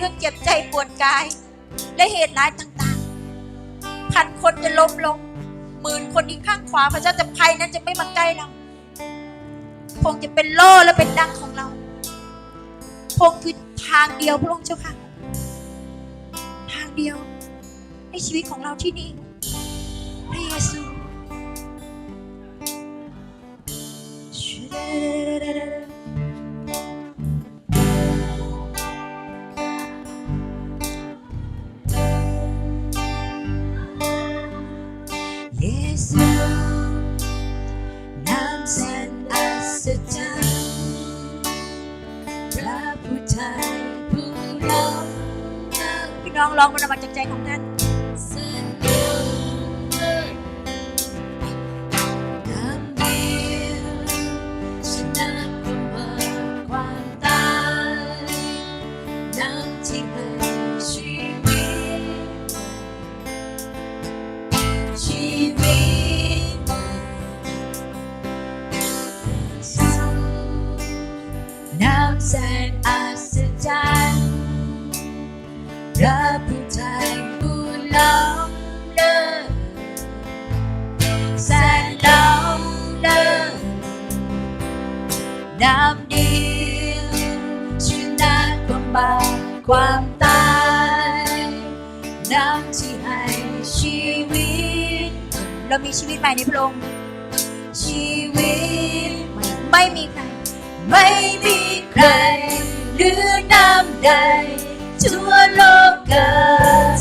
เรื่องเจ็บใจปวดกาย และเหตุร้ายต่างๆพันคนจะล้มลงหมื่นคนที่ข้างขวาพระเจ้าแต่ภัยนั้นจะไม่มาใกล้เราคงจะเป็นโล่และเป็นดังของเราคงคือทางเดียวพระองค์เจ้าค่ะ ทางเดียวในชีวิตของเราที่นี่พระเยซู พี่น้องร้องมันออกมาจากใจของท่านน้ำ ความตายน้ำที่ให้ชีวิต เรามีชีวิตใหม่ในพระองค์ชีวิตใหม่ไม่มีใคร ไม่มีใครหลือน้ำใดทั่วโลกกา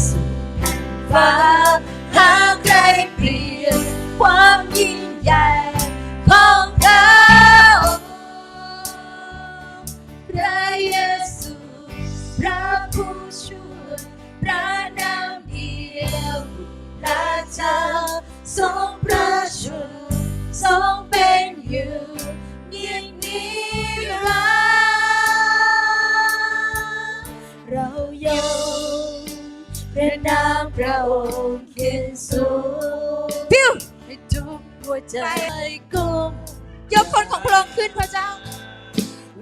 สุดแผ่นฟ้าหาใครเปรียบความ ทรงพระชนทรงเป็นอยู่ยิ่งนิรันดร์เรายกพระนามพระองค์ขึ้นสูงพิวให้ทุกหัวใจก้มยกคนของพระองค์ขึ้นพระเจ้า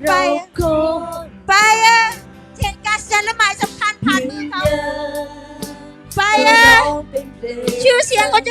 เราคงไปอะเห็นการแสดงและหมายสำคัญผ่านมือเขาไปอะชื่อเสียงเขา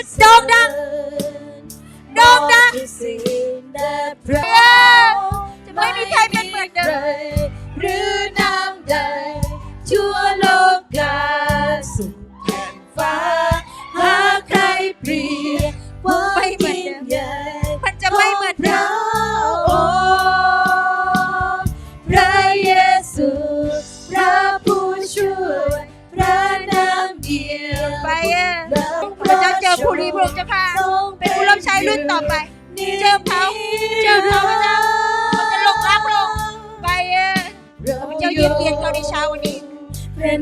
เจอผู้รีพระองค์เจ้าค่ะเป็นผู้รับใช้รุ่นต่อไป เจอเขาเจอเขาพระเจ้าเขาจะลงรักพระองไปเอะข้าพเจ้าเยี่ยมเยียนเขาในเช้าวันนี้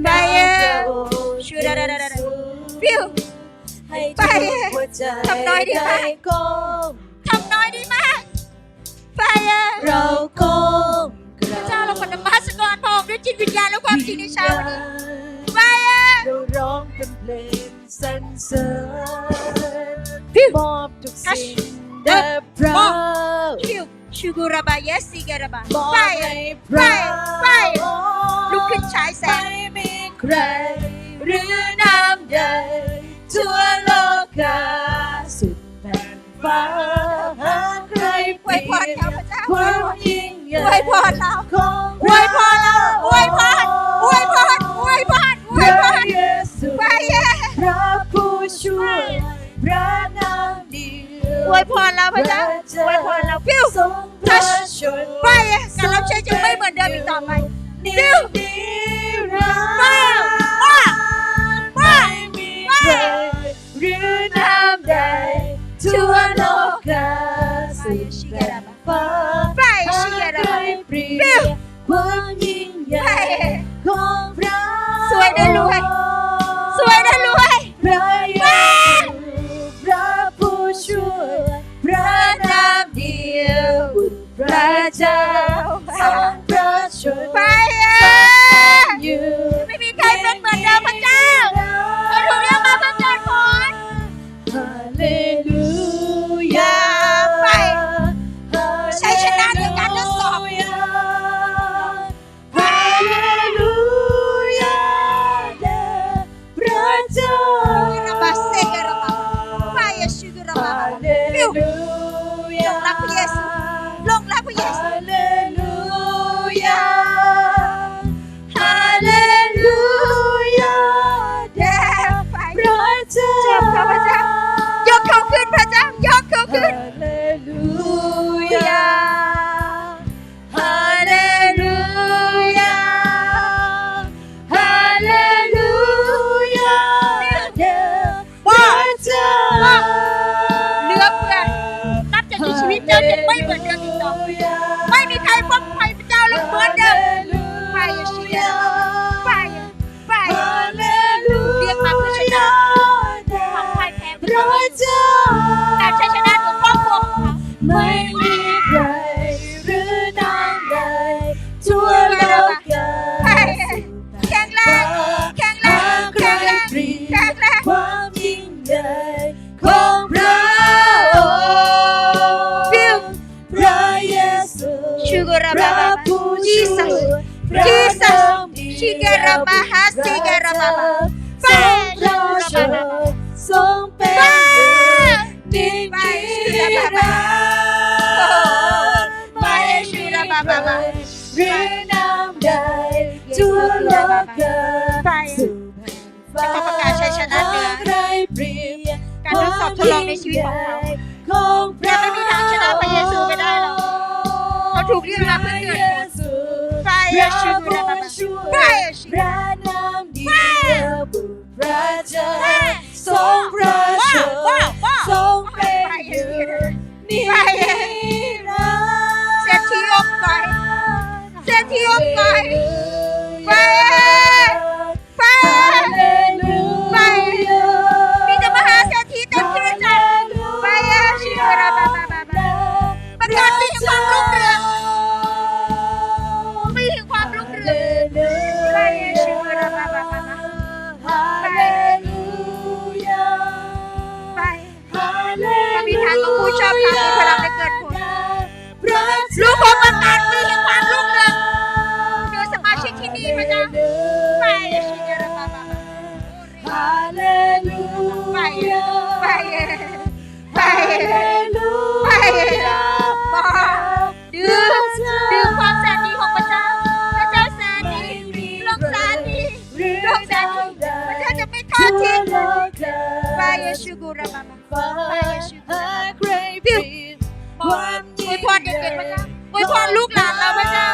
ไปเอะชูดาดาดาดาฟิวไปทุกหัวใจทำน้อยดีมากได้ก้มทำน้อยดีมากไปอะเราก้มพระเจ้าเราขอนมัสการพระองค์ด้วยจิตวิญญาณและความจริงในเช้าวันนี้ไปอะเราร้องเป็นเพลงสรรเสริญ มอบทุกสิ่งแด่พระฟิวชูกุระบายสซิกระบามอบไปให้อะพระไปลุกขึ้นฉายแสไม่งมีใคร หรือน้ำใดทั่วโลกาสุดแผ่นฟ้าหาใครอเปวยรีพรยเขาบพระเจ้าความยิ่งใหญ่อวยพรเราของอวยพรเราอวยพรอวยพรอวยพรอวยพพระรเยซูไปเย่พระผู้ช่วยพระนามเดียว อวยพรเราพระเจ้าอวยพรเราฟิวทรงพระชไปการรับใช้จะไม่เหมือนเดิมอีกต่อไปนิฟิวนิรันดร์มามามาไม่มีใครหรือน้ำใดทั่วโลกาสุดแผ่นฟ้าไปเชียร์ใคเรารเปรียบความยิ่งใหญ่ของพระสวยนะรวย ย ญ่ของพระองค์พระเยซูชูกราพบาระบาผู้จีช่สัวยสพระ Jesus นามดี มีใครหรือนามใดทั่วโลกเกิดสู่แผ่นฟ้าจะประกาศชัยชนะเหนือใครเปรียบการทดสอบทดลองในชีวิตของเขาของพระจะไม่มีทางชนะพระเยซูไปได้หรอกเขาถูกเรียกมาเพื่อเกิดผล พระชูผู้ราบาบาช่วยไฟพระนามดีระบุพระเจ้าทรงพระชนว้าวว้าวทรงเป็นอยู่นิ เศ ไฟเยชูกุราบาบาฟ้าหาใครเปรียบบอวยพรเด็กๆพระเจ้าอวยพรลูกหลานเราพระเจ้า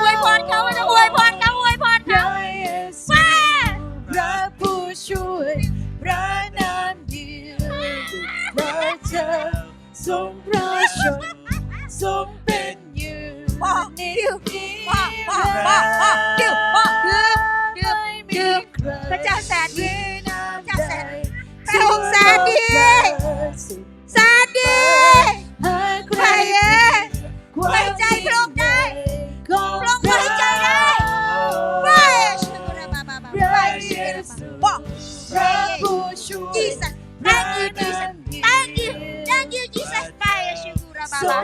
อวยพรเขาพระเจ้าอวยพรเขาอวยพรเขาพระผู้ช่วยพระนามเดียวพระเจ้าทรงพระชนทรงเป็นอยู่บอกนิดื่มรันบอกบอกบอกบอดื่มบอกดื่มดื่มดื่มพระเจ้าแสนดี รงซาดีซาดีใครเอ่ยไว้ใจพระองค์ได้พระองค์ไว้ใจได้ไฟชูราบาบาบาพระไฟเยชูราบาซูบาบอกพระผู้ช่วย Jesus thank you Jesus thank you thank you Jesus ไฟชูราบาทรบา